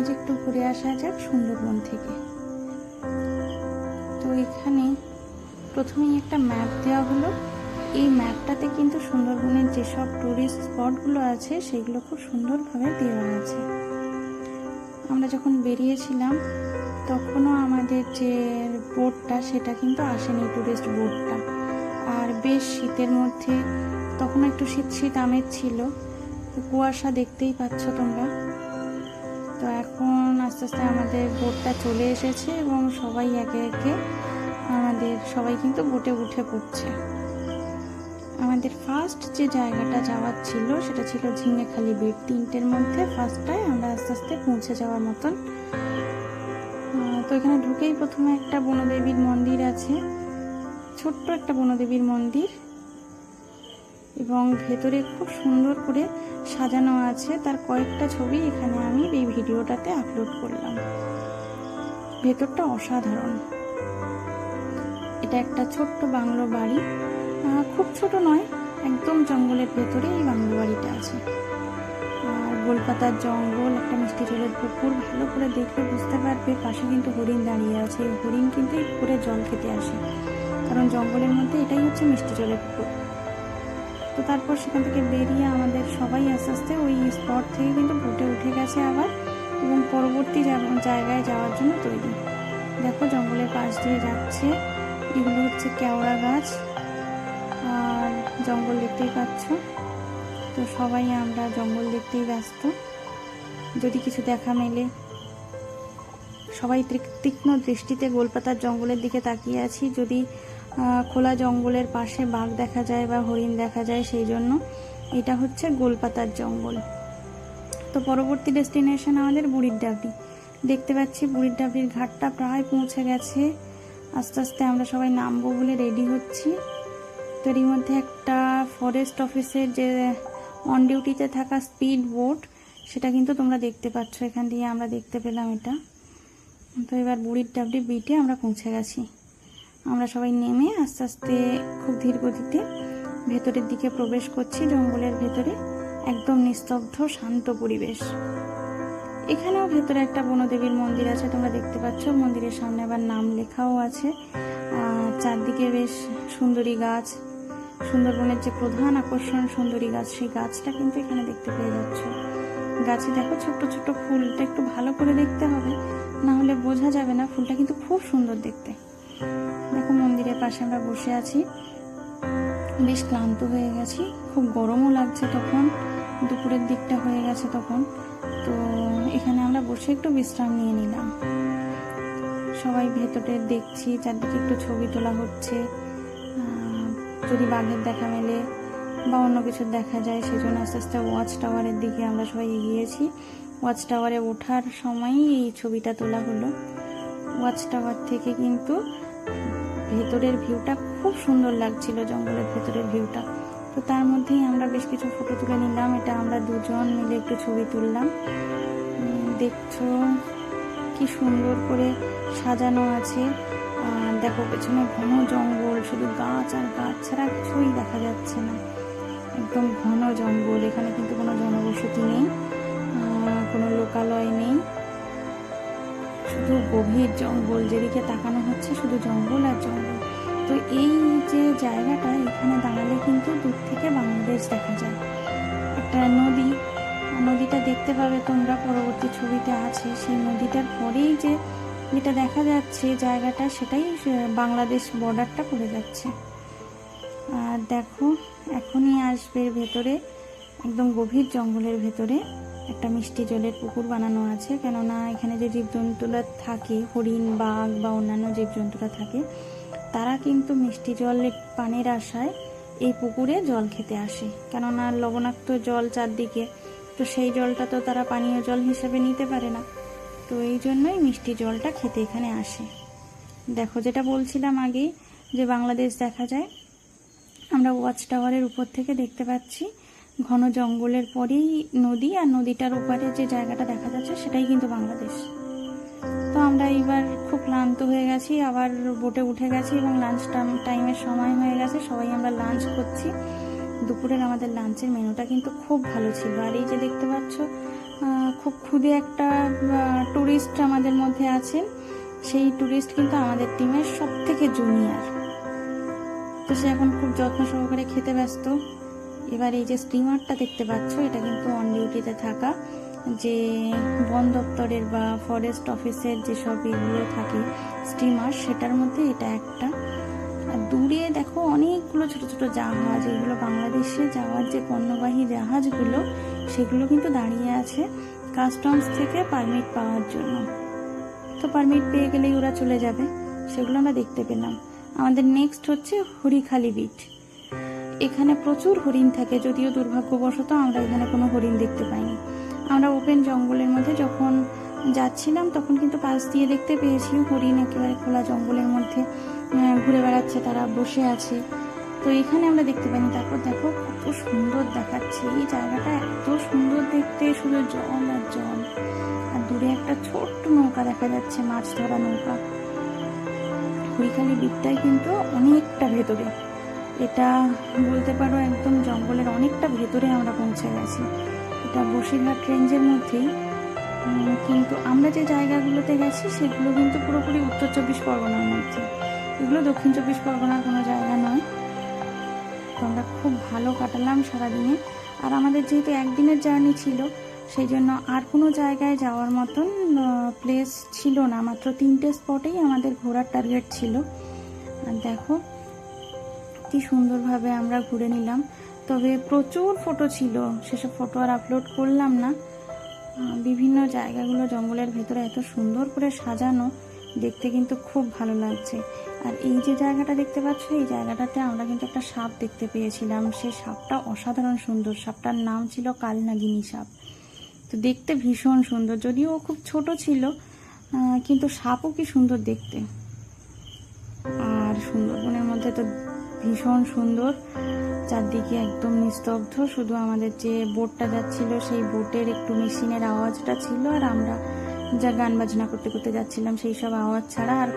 আজ একটু ঘুরে আসা যাক সুন্দরবন থেকে। তো এখানে প্রথমেই একটা ম্যাপ দেওয়া হলো। এই ম্যাপটাতে কিন্তু সুন্দরবনের যেসব টুরিস্ট স্পটগুলো আছে, সেগুলো খুব সুন্দরভাবে দেওয়া আছে। আমরা যখন বেরিয়েছিলাম, তখনও আমাদের যে বোটটা সেটা কিন্তু আসেনি টুরিস্ট বোটটা আর বেশ শীতের মধ্যে তখন একটু শীত শীত আমেজ ছিল। কুয়াশা দেখতেই পাচ্ছ তোমরা। তো এখন আস্তে আস্তে আমাদের বোটটা চলে এসেছে এবং সবাই একে একে আমাদের, সবাই কিন্তু বোটে উঠে পড়ছে। আমাদের ফার্স্ট যে জায়গাটা যাওয়ার ছিল, সেটা ছিল ঝিঙেখালি বিট তিনটের মধ্যে ফার্স্টটায় আমরা আস্তে আস্তে পৌঁছে যাওয়ার মতন। তো এখানে ঢুকেই প্রথমে একটা বনদেবীর মন্দির আছে। ছোট্ট একটা বনদেবীর মন্দির। এবং ভেতরে খুব সুন্দর করে সাজানো আছে। তার কয়েকটা ছবি এখানে আমি এই ভিডিওটাতে আপলোড করলাম। ভেতরটা অসাধারণ। এটা একটা ছোট্ট বাংলো বাড়ি। খুব ছোট নয়, একদম জঙ্গলের ভেতরে এই বাংলো বাড়িটা আছে। আর গোলপাতার জঙ্গল, একটা মিষ্টি জলের পুকুর, ভালো করে দেখলে বুঝতে পারবে পাশে কিন্তু হরিণ দাঁড়িয়ে আছে। এই হরিণ কিন্তু এই পুকুরে জল খেতে আসে। কারণ জঙ্গলের মধ্যে এটাই হচ্ছে মিষ্টি জলের পুকুর। তো তারপর সেখান থেকে বেরিয়ে আমাদের সবাই আস্তে আস্তে ওই স্পট থেকে কিন্তু বোটে উঠে গেছে আবার এবং পরবর্তী জায়গায় যাওয়ার জন্য তৈরি। দেখো জঙ্গলের পাশ দিয়ে যাচ্ছে। এগুলো হচ্ছে কেওড়া গাছ আর জঙ্গল দেখতেই পাচ্ছ। তো সবাই আমরা জঙ্গল দেখতেই ব্যস্ত। যদি কিছু দেখা মেলে। সবাই তীক- তীক্ষ্ণ দৃষ্টিতে গোলপাতার জঙ্গলের দিকে তাকিয়ে আছি। যদি খোলা জঙ্গলের পাশে বাঘ দেখা যায় বা হরিণ দেখা যায় সেই জন্য এটা হচ্ছে গোলপাতার জঙ্গল। তো পরবর্তী ডেস্টিনেশন আমাদের বুড়ির ডাবরি দেখতে পাচ্ছি বুড়ির ডাবরির ঘাটটা প্রায় পৌঁছে গেছে। আস্তে আস্তে আমরা সবাই নামবো বলে রেডি হচ্ছি। তো এরই মধ্যে একটা ফরেস্ট অফিসের যে অন ডিউটিতে থাকা স্পিড বোট সেটা কিন্তু তোমরা দেখতে পাচ্ছ। এখান দিয়ে আমরা দেখতে পেলাম এটা। তো এবার বুড়ির ডাবরি বিটে আমরা পৌঁছে গেছি। আমরা সবাই নেমে আস্তে আস্তে খুব ধীর গতিতে ভেতরের দিকে প্রবেশ করছি, জঙ্গলের ভেতরে। একদম নিস্তব্ধ, শান্ত পরিবেশ। এখানেও ভেতরে একটা বনদেবীর মন্দির আছে, তোমরা দেখতে পাচ্ছ। মন্দিরের সামনে আবার নাম লেখাও আছে। চারদিকে বেশ সুন্দরী গাছ। সুন্দরবনের যে প্রধান আকর্ষণ সুন্দরী গাছ, সেই গাছটা কিন্তু এখানে দেখতে পেয়ে যাচ্ছ। গাছে দেখো ছোট্ট ছোট্ট ফুলটা, একটু ভালো করে দেখতে হবে। না হলে বোঝা যাবে না, ফুলটা কিন্তু খুব সুন্দর দেখতে। পাশে আমরা বসে আছি। বেশ ক্লান্ত হয়ে গেছি। খুব গরমও লাগছে তখন। দুপুরের দিকটা হয়ে গেছে তখন। তো এখানে আমরা বসে একটু বিশ্রাম নিয়ে নিলাম। সবাই ভেতরে দেখছি, চারদিকে একটু ছবি তোলা হচ্ছে। যদি বাঘের দেখা মেলে বা অন্য কিছুর দেখা যায় সেই জন্য আস্তে আস্তে ওয়াচ টাওয়ারের দিকে আমরা সবাই এগিয়েছি। ওয়াচ টাওয়ারে ওঠার সময়ই এই ছবিটা তোলা হলো। ওয়াচ টাওয়ার থেকে কিন্তু ভেতরের ভিউটা খুব সুন্দর লাগছিল, জঙ্গলের ভেতরের ভিউটা। তো তার মধ্যেই আমরা বেশ কিছু ফটো তুলে নিলাম। এটা আমরা দুজন মিলে একটু ছবি তুললাম। দেখছ কি সুন্দর করে সাজানো আছে। দেখো, পেছনে ঘন জঙ্গল, শুধু গাছ আর গাছ ছাড়া কিছুই দেখা যাচ্ছে না। একদম ঘন জঙ্গল, এখানে কিন্তু কোনো জনবসতি নেই কোনো লোকালয় নেই। শুধু গভীর জঙ্গল যেদিকে তাকানো হচ্ছে শুধু জঙ্গল আর জঙ্গল। তো এই যে জায়গাটা, এখানে দাঁড়ালে কিন্তু দূর থেকে বাংলাদেশ দেখা যায়। একটা নদী নদীটা দেখতে পাবে তোমরা পরবর্তী ছবিতে আছে। সেই নদীটার পরেই যে যেটা দেখা যাচ্ছে জায়গাটা, সেটাই বাংলাদেশ বর্ডারটা পড়ে যাচ্ছে। আর দেখো, এখনই আসবে ভেতরে, একদম গভীর জঙ্গলের ভেতরে। একটা মিষ্টি জলের পুকুর বানানো আছে, কেননা এখানে যে জীবজন্তুরা থাকে, হরিণ, বাঘ বা অন্যান্য জীবজন্তুরা থাকে, তারা কিন্তু মিষ্টি জলের পানির আশায় এই পুকুরে জল খেতে আসে। কেননা লবণাক্ত জল চারদিকে, তো সেই জলটা তো তারা পানীয় জল হিসেবে নিতে পারে না। তো এই জন্যই মিষ্টি জলটা খেতে এখানে আসে। দেখো, যেটা বলছিলাম আগেই যে বাংলাদেশ দেখা যায়, আমরা ওয়াচ টাওয়ারের উপর থেকে দেখতে পাচ্ছি ঘন জঙ্গলের পরেই নদী আর নদীটার উপরে যে জায়গাটা দেখা যাচ্ছে সেটাই কিন্তু বাংলাদেশ। তো আমরা এইবার খুব ক্লান্ত হয়ে গেছি, আবার বোটে উঠে গেছি এবং লাঞ্চ টাইমের সময় হয়ে গেছে। সবাই আমরা লাঞ্চ করছি। দুপুরের আমাদের লাঞ্চের মেনুটা কিন্তু খুব ভালো ছিল। আর এই যে দেখতে পাচ্ছ খুব ক্ষুদে একটা ট্যুরিস্ট আমাদের মধ্যে আছেন সেই ট্যুরিস্ট কিন্তু আমাদের টিমের সব থেকে জুনিয়র তো সে এখন খুব যত্ন সহকারে খেতে ব্যস্ত। এবার এই যে স্টিমারটা দেখতে পাচ্ছ, এটা কিন্তু অন ডিউটিতে থাকা। যে বন দপ্তরের বা ফরেস্ট অফিসের যেসব এগুলো থাকে স্টিমার সেটার মধ্যে এটা একটা। আর দূরে দেখো অনেকগুলো ছোট ছোট জাহাজ, এগুলো বাংলাদেশে যাওয়ার যে পণ্যবাহী জাহাজগুলো, সেগুলো কিন্তু দাঁড়িয়ে আছে কাস্টমস থেকে পারমিট পাওয়ার জন্য। তো পারমিট পেয়ে গেলেই ওরা চলে যাবে, সেগুলো আমরা দেখতে পেলাম। আমাদের নেক্সট হচ্ছে হরিখালি বিট এখানে প্রচুর হরিণ থাকে, যদিও দুর্ভাগ্যবশত আমরা এখানে কোনো হরিণ দেখতে পাইনি। আমরা ওপেন জঙ্গলের মধ্যে যখন যাচ্ছিলাম, তখন কিন্তু পাশ দিয়ে দেখতে পেয়েছি হরিণ একেবারে খোলা জঙ্গলের মধ্যে ঘুরে বেড়াচ্ছে, তারা বসে আছে। তো এখানে আমরা দেখতে পাইনি। তারপর দেখো কত সুন্দর দেখাচ্ছে। এই জায়গাটা এত সুন্দর দেখতে, শুধু জল আর জল। আর দূরে একটা ছোট্ট নৌকা দেখা যাচ্ছে, মাছ ধরা নৌকা। হরিখালি দ্বীপটাই কিন্তু অনেকটা ভেতরে। এটা বলতে পারো একদম জঙ্গলের অনেকটা ভেতরে আমরা পৌঁছে গেছি। এটা বসিরহাট রেঞ্জের মধ্যেই। কিন্তু আমরা যে জায়গাগুলোতে গেছি, সেগুলো কিন্তু পুরোপুরি উত্তর চব্বিশ পরগনার মধ্যে। এগুলো দক্ষিণ চব্বিশ পরগনার কোনো জায়গা নয়। তো আমরা খুব ভালো কাটালাম সারাদিনে। আর আমাদের যেহেতু একদিনের জার্নি ছিল সেই জন্য আর কোনো জায়গায় যাওয়ার মতন প্লেস ছিল না। মাত্র তিনটে স্পটেই আমাদের ঘোরার টার্গেট ছিল। আর দেখো কি সুন্দরভাবে আমরা ঘুরে নিলাম। তবে প্রচুর ফটো ছিল, সেসব ফটো আর আপলোড করলাম না। বিভিন্ন জায়গাগুলো জঙ্গলের ভেতরে এত সুন্দর করে সাজানো, দেখতে কিন্তু খুব ভালো লাগছে। আর এই যে জায়গাটা দেখতে পাচ্ছ, এই জায়গাটাতে আমরা কিন্তু একটা সাপ দেখতে পেয়েছিলাম। সে সাপটা অসাধারণ সুন্দর, সাপটার নাম ছিল কালনাগিনী সাপ। তো দেখতে ভীষণ সুন্দর, যদিও খুব ছোট ছিল কিন্তু সাপও কি সুন্দর দেখতে। আর সুন্দরবনের মধ্যে তো ভীষণ সুন্দর। চারদিকে একদম নিস্তব্ধ, শুধু আমাদের যে বোটটা যাচ্ছিল সেই বোটের একটু মেশিনের আওয়াজটা ছিল আর আমরা যা গান বাজনা করতে করতে যাচ্ছিলাম সেই সব আওয়াজ ছাড়া আর